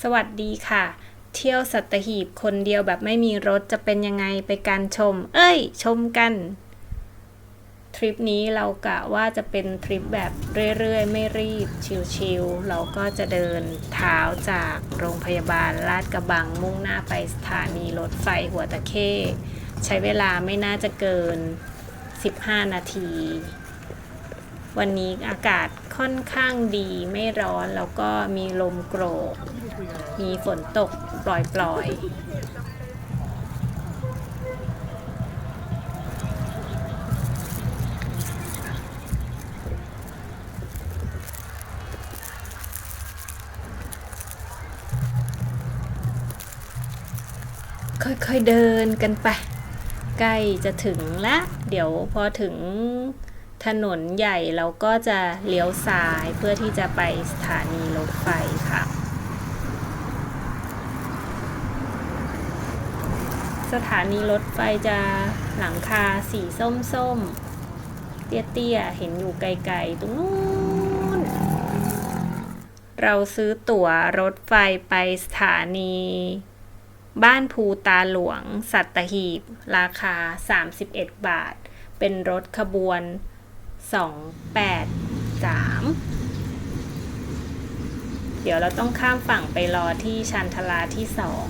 สวัสดีค่ะ เที่ยวสัตหีบคนเดียวแบบไม่มีรถจะเป็นยังไงไปการชม เอ้ย ชมกัน ทริปนี้เรากะว่าจะเป็นทริปแบบเรื่อยๆ ไม่รีบ ชิลๆ เราก็จะเดินเท้าจากโรงพยาบาลลาดกระบังมุ่งหน้าไปสถานีรถไฟหัวตะเข้ ใช้เวลาไม่น่าจะเกิน 15 นาที วันนี้อากาศ ค่อนข้างดีไม่ร้อนแล้วก็มีลมโกรก มีฝนตกปล่อยๆ ค่อยๆเดินกันไป ใกล้จะถึงละ เดี๋ยวพอถึง ถนนใหญ่เราก็จะเลี้ยวซ้ายเพื่อที่จะไปสถานีรถไฟค่ะ สถานีรถไฟจะหลังคาสีส้มๆ เตี้ยๆ เห็นอยู่ไกลๆ ตรงนู้น เราซื้อตั๋วรถไฟไปสถานีบ้านภูตาหลวง สัตหีบ ราคา 31 บาท เป็นรถขบวน 283เดี๋ยวเราต้องข้ามฝั่งไปรอที่ชันทลาที่สอง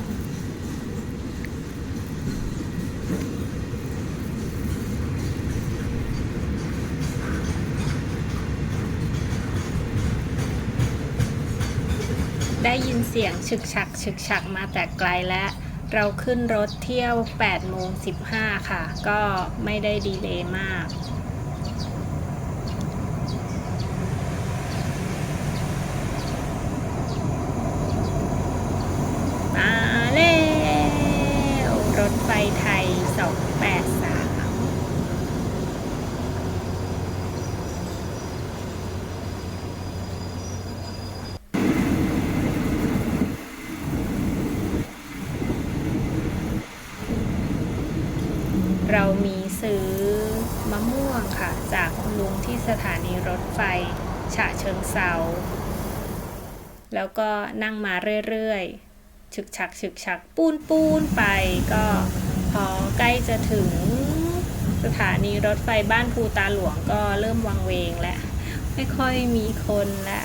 ได้ยินเสียงฉึกฉักฉึกฉักมาแต่ไกลแล้ว เราขึ้นรถเที่ยว8โมง15 ค่ะ ก็ไม่ได้ดีเลย์มาก มาแล้ว รถไฟไทย 283 เรามีซื้อมะม่วงค่ะ จากคุณลุงที่สถานีรถไฟฉะเชิงเซาแล้วก็นั่งมาเรื่อย ๆ ฉึกฉักฉึกฉักปูนปูนไปก็พอใกล้จะถึงสถานีรถไฟบ้านภูตาหลวงก็เริ่มวังเวงแล้วไม่ค่อยมีคนละ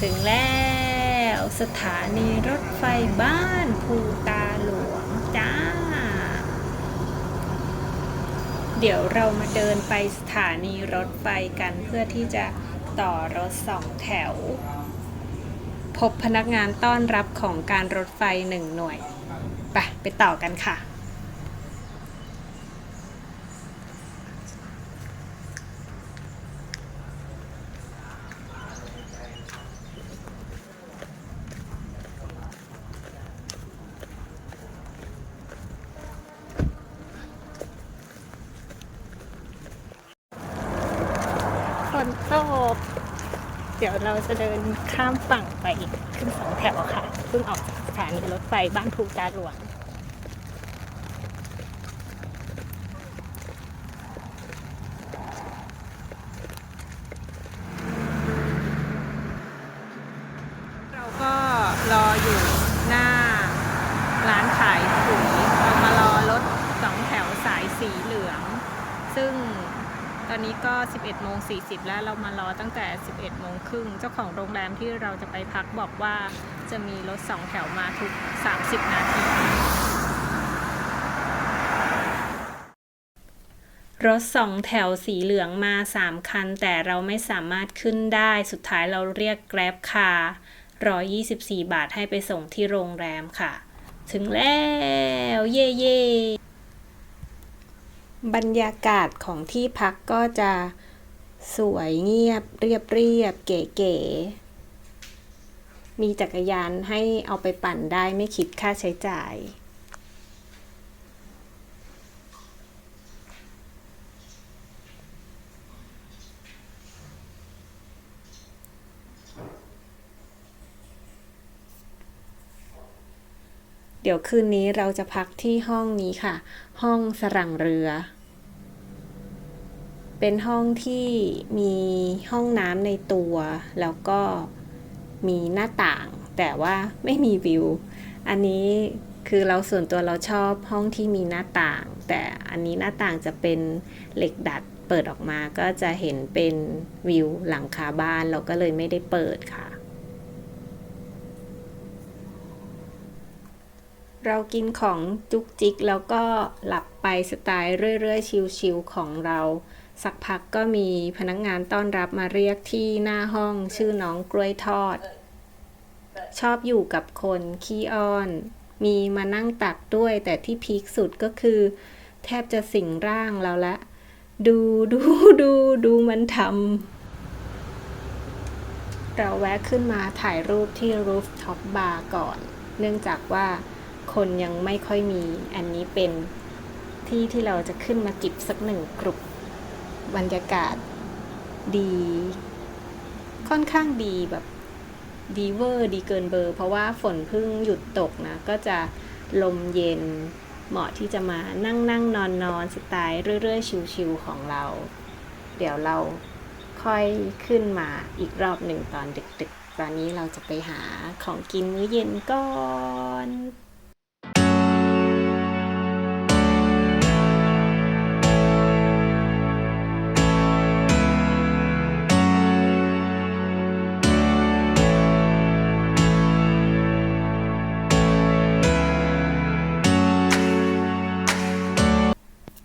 ถึงแล้วสถานีรถไฟบ้านภูตาหลวงจ้า เดี๋ยวเรามาเดินไปสถานีรถไฟกันเพื่อที่จะต่อรถสองแถว บพนักงานต้อนรับของการรถไฟหนึ่งหน่วยไปไปต่อกันค่ะ ฝนตก เดี๋ยวเราจะเดินข้ามฝั่งไปขึ้นสองแถวค่ะเพิ่งออกจากสถานีรถไฟบ้านภูตาหลวง เราก็รออยู่หน้าร้านขายปุ๋ยเรามารอรถสองแถวสายสีเหลือง ซึ่งตอนนี้ก็ 11โมง 40 แล้วเรามารอตั้งแต่ 11โมงครึ่งเจ้าของโรงแรมที่เราจะไปพักบอกว่าจะมีรถสองแถวมาทุก 30 นาที รถสองแถวสีเหลืองมา 3 คัน แต่เราไม่สามารถขึ้นได้สุดท้ายเราเรียกแกร็บคาร์124 บาทให้ไปส่งที่โรงแรมค่ะ ถึงแล้ว เย่เย่บรรยากาศของที่พักก็จะ สวยเงียบเรียบเรียบเก๋ๆ มีจักรยานให้เอาไปปั่นได้ไม่คิดค่าใช้จ่าย เดี๋ยวคืนนี้เราจะพักที่ห้องนี้ค่ะ ห้องสรังเรือ เป็นห้องที่มีห้องน้ำในตัว แล้วก็มีหน้าต่าง แต่ว่าไม่มีวิว อันนี้คือเราส่วนตัวเราชอบห้องที่มีหน้าต่าง แต่อันนี้หน้าต่างจะเป็นเหล็กดัดเปิดออกมาก็จะเห็นเป็นวิวหลังคาบ้านเราก็เลยไม่ได้เปิดค่ะ เรากินของจุกจิกแล้วก็หลับไปสไตล์เรื่อยๆ ชิลๆของเรา สักพักก็มีพนักงงานต้อนรับมาเรียกที่หน้าห้องชื่อน้องกล้วยทอด ชอบอยู่กับคนขี้อ้อน มีมานั่งตักด้วยแต่ที่พีคสุดก็คือ แทบจะสิงร่างเราละ ดูดูดูดูมันทำเราแวะขึ้นมาถ่ายรูปที่ rooftop bar ก่อน เนื่องจากว่าคนยังไม่ค่อยมี อันนี้เป็นที่ที่เราจะขึ้นมาจิบสักหนึ่งกลุ่ม บรรยากาศดี ค่อนข้างดีแบบดีเวอร์ดีเกินเบอร์ เพราะว่าฝนเพิ่งหยุดตกนะ ก็จะลมเย็นเหมาะที่จะมานั่งนั่งนอนนอนสไตล์เรื่อย ๆ ชิวๆของเรา เดี๋ยวเราค่อยขึ้นมาอีกรอบหนึ่งตอนดึก ๆ ตอนนี้เราจะไปหาของกินมื้อเย็นก่อน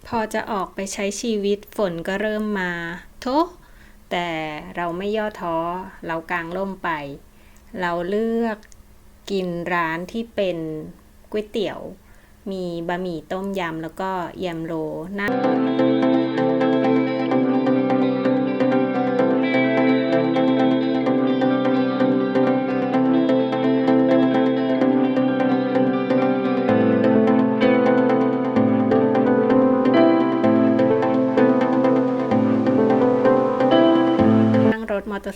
พอจะออกไปใช้ชีวิตฝนก็เริ่มมาโทแต่เราไม่ย่อท้อ เรากางร่มไป เราเลือกกินร้านที่เป็นก๋วยเตี๋ยว มีบะหมี่ต้มยำแล้วก็ยำโรน่า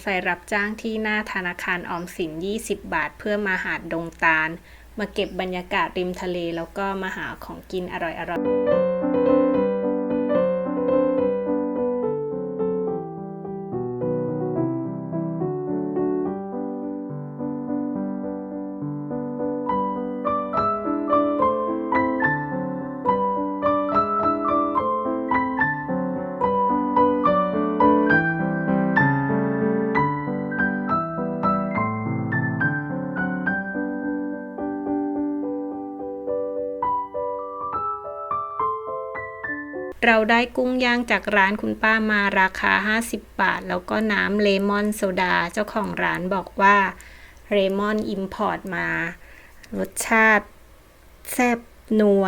ไฟรับจ้างที่หน้าธนาคารออมสิน 20 บาท เพื่อมาหาดดงตาล มาเก็บบรรยากาศริมทะเล แล้วก็มาหาของกินอร่อยๆ เราได้กุ้งย่างจากร้านคุณป้ามาราคา 50 บาท แล้วก็น้ำเลมอนโซดา เจ้าของร้านบอกว่าเลมอนอิมพอร์ตมา รสชาติแซ่บนัว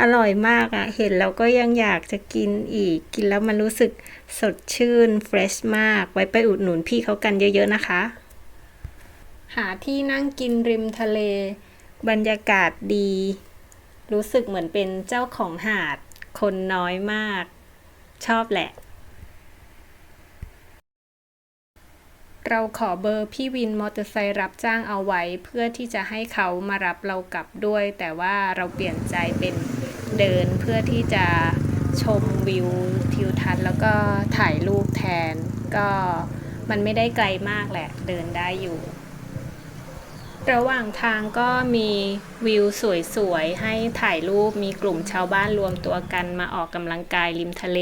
อร่อยมากอะ่ะ เห็นแล้วก็ยังอยากจะกินอีก กินแล้วมันรู้สึกสดชื่นเฟรชมาก ไว้ไปอุดหนุนพี่เขากันเยอะๆนะคะ หาที่นั่งกินริมทะเล บรรยากาศดี รู้สึกเหมือนเป็นเจ้าของหาด คนน้อยมาก ชอบแหละ เราขอเบอร์พี่วินมอเตอร์ไซค์รับจ้างเอาไว้เพื่อที่จะให้เขามารับเรากลับด้วย แต่ว่าเราเปลี่ยนใจเป็นเดินเพื่อที่จะชมวิวทิวทัศน์แล้วก็ถ่ายรูปแทน ก็มันไม่ได้ไกลมากแหละ เดินได้อยู่ ระหว่างทางก็มีวิวสวยๆ ให้ถ่ายรูปมีกลุ่มชาวบ้านรวมตัวกันมาออกกำลังกายริมทะเล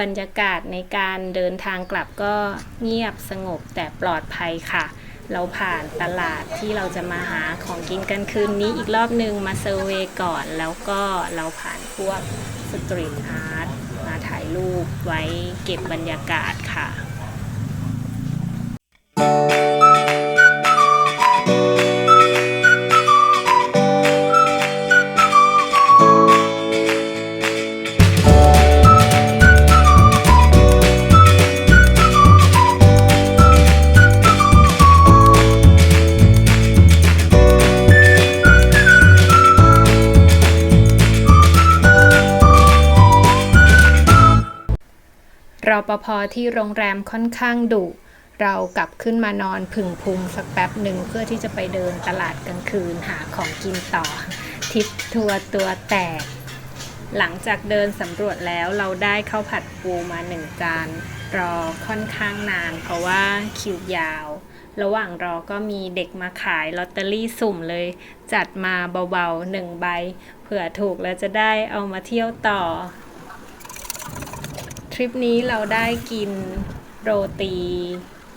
บรรยากาศในการเดินทางกลับก็เงียบสงบแต่ปลอดภัยค่ะ เราผ่านตลาดที่เราจะมาหาของกินกันคืนนี้อีกรอบนึงมาเซอร์เวย์ก่อน แล้วก็เราผ่านพวกสตรีทอาร์ตมาถ่ายรูปไว้เก็บบรรยากาศค่ะรอ ปภที่โรงแรมค่อนข้างดุเรากลับขึ้นมานอนผึ่งพุงสักแป๊บหนึ่งเพื่อที่จะไปเดินตลาดกลางคืนหาของกินต่อ ทิปทัวตัวแตก หลังจากเดินสำรวจแล้วเราได้ข้าวผัดปูมาหนึ่งจาน รอค่อนข้างนานเพราะว่าคิวยาว ระหว่างรอก็มีเด็กมาขายลอตเตอรี่สุ่มเลย จัดมาเบาๆหนึ่งใบ เผื่อถูกแล้วจะได้เอามาเที่ยวต่อ ทริปนี้เราได้กินโรตี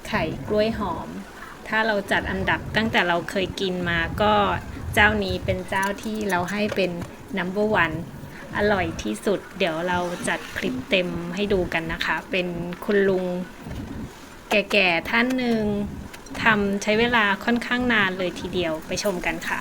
ไข่กล้วยหอม ถ้าเราจัดอันดับตั้งแต่เราเคยกินมาก็เจ้านี้เป็นเจ้าที่เราให้เป็น number one อร่อยที่สุด เดี๋ยวเราจัดคลิปเต็มให้ดูกันนะคะ เป็นคุณลุงแก่ๆท่านหนึ่งทำใช้เวลาค่อนข้างนานเลยทีเดียวไปชมกันค่ะ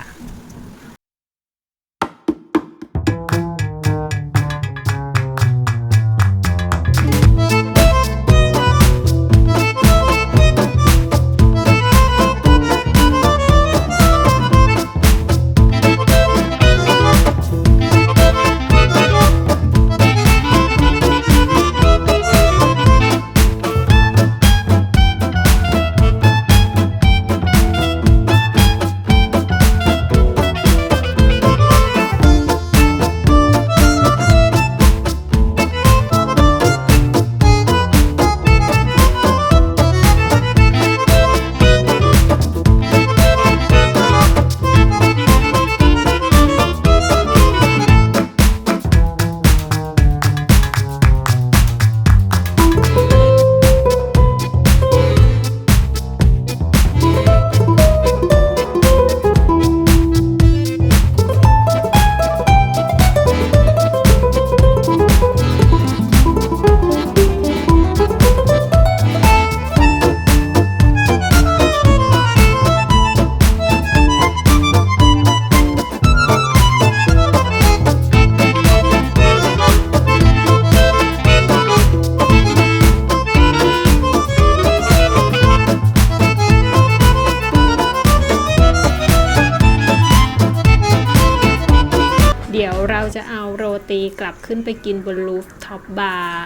ตีกลับขึ้นไปกินบนรูฟท็อปบาร์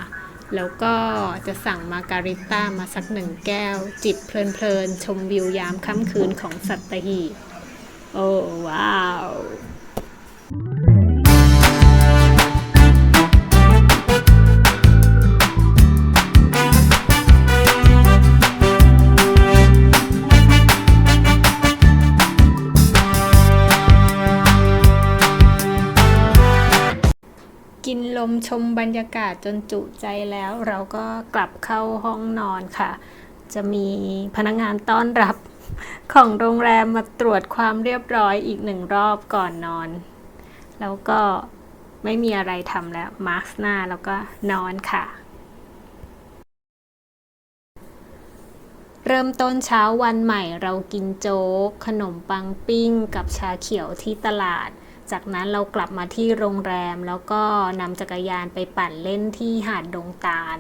แล้วก็จะสั่งมาการิต้ามาสักหนึ่งแก้ว จิบเพลินๆ ชมวิวยามค่ำคืนของสัตหีบโอ้ว้าว กินลมชมบรรยากาศจนจุใจแล้ว เราก็กลับเข้าห้องนอนค่ะ จะมีพนักงานต้อนรับของโรงแรมมาตรวจความเรียบร้อยอีกหนึ่งรอบก่อนนอน แล้วก็ไม่มีอะไรทำแล้ว มาร์กหน้าแล้วก็นอนค่ะ เริ่มต้นเช้าวันใหม่เรากินโจ๊ก ขนมปังปิ้ง กับชาเขียวที่ตลาด จากนั้นเรากลับมาที่โรงแรม แล้วก็นำจักรยานไปปั่นเล่นที่หาดดงตาล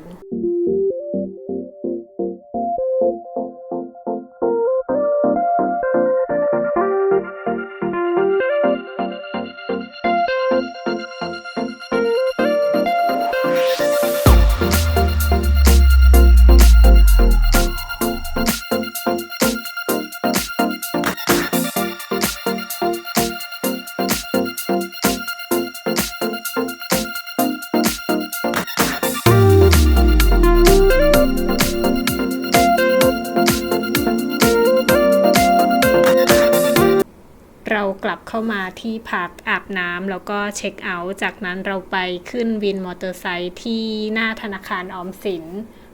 มาที่พักอาบน้ำแล้วก็เช็คเอาท์จากนั้นเราไปขึ้นวินมอเตอร์ไซค์ที่หน้าธนาคารออมสิน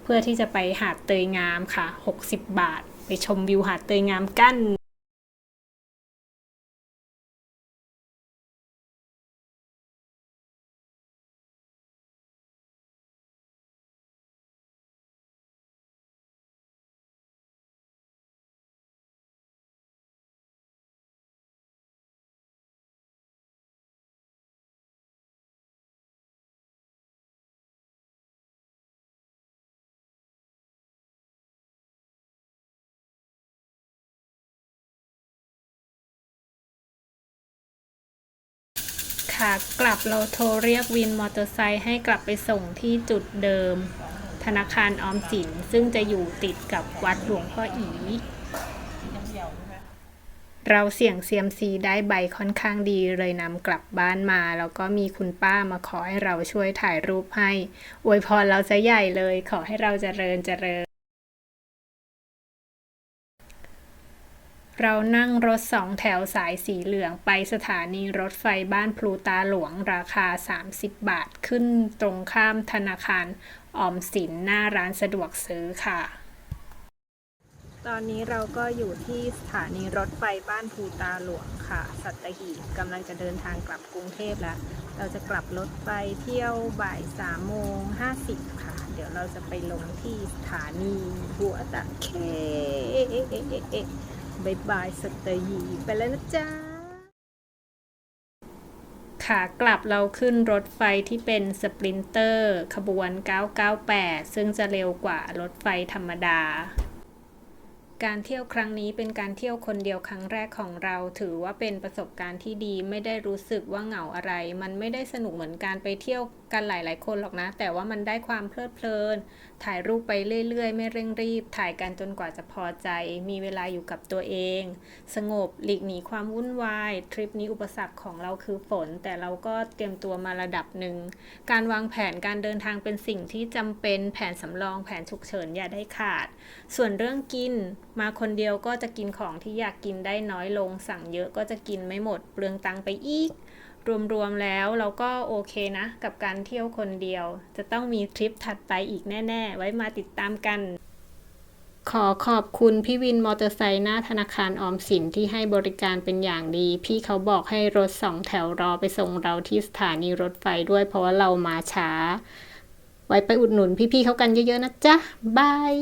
เพื่อที่จะไปหาดเตยงามค่ะ 60 บาท ไปชมวิวหาดเตยงามกัน ขากลับเราโทรเรียกวินมอเตอร์ไซค์ให้กลับไปส่งที่จุดเดิม ธนาคารออมสินซึ่งจะอยู่ติดกับวัดหลวงพ่ออี เราเสี่ยงเซียมซีได้ใบค่อนข้างดีเลยนำกลับบ้านมา แล้วก็มีคุณป้ามาขอให้เราช่วยถ่ายรูปให้ อวยพรเราจะใหญ่เลยขอให้เราเจริญเจริญ เรานั่งรถสองแถวสายสีเหลืองไปสถานีรถไฟบ้านพลูตาหลวงราคา 30 บาทขึ้นตรงข้ามธนาคารออมสินหน้าร้านสะดวกซื้อค่ะ ตอนนี้เราก็อยู่ที่สถานีรถไฟบ้านภูตาหลวงค่ะ สัตหีบกำลังจะเดินทางกลับกรุงเทพแล้ว เราจะกลับรถไฟเที่ยวบ่ายสามโมงห้าสิบค่ะ เดี๋ยวเราจะไปลงที่สถานีหัวตะเค บายบายสัตหีไปแล้วนะจ๊ะขากลับเราขึ้นรถไฟที่เป็นสปรินเตอร์ขบวน 998 ซึ่งจะเร็วกว่ารถไฟธรรมดา การเที่ยวครั้งนี้เป็นการเที่ยวคนเดียวครั้งแรกของเรา ถือว่าเป็นประสบการณ์ที่ดีไม่ได้รู้สึกว่าเหงาอะไร มันไม่ได้สนุกเหมือนการไปเที่ยวกันหลายๆ คนหรอกนะ แต่ว่ามันได้ความเพลิดเพลิน ถ่ายรูปไปเรื่อย ๆ ไม่เร่งรีบ ถ่ายกันจนกว่าจะพอใจ มีเวลาอยู่กับตัวเอง สงบหลีกหนีความวุ่นวาย ทริปนี้อุปสรรคของเราคือฝน แต่เราก็เตรียมตัวมาระดับหนึ่ง การวางแผนการเดินทางเป็นสิ่งที่จำเป็น แผนสำรอง แผนฉุกเฉินอย่าได้ขาด ส่วนเรื่องกิน มาคนเดียวก็จะกินของที่อยากกินได้น้อยลง สั่งเยอะก็จะกินไม่หมด เปลืองตังไปอีก รวมๆแล้วเราก็โอเคนะ กับการเที่ยวคนเดียว จะต้องมีทริปถัดไปอีกแน่ ๆ ไว้มาติดตามกัน ขอขอบคุณพี่วินมอเตอร์ไซค์หน้าธนาคารออมสินที่ให้บริการเป็นอย่างดี พี่เขาบอกให้รถสองแถวรอไปส่งเราที่สถานีรถไฟด้วยเพราะว่าเรามาช้า ไว้ไปอุดหนุนพี่ๆเขากันเยอะๆนะจ๊ะบาย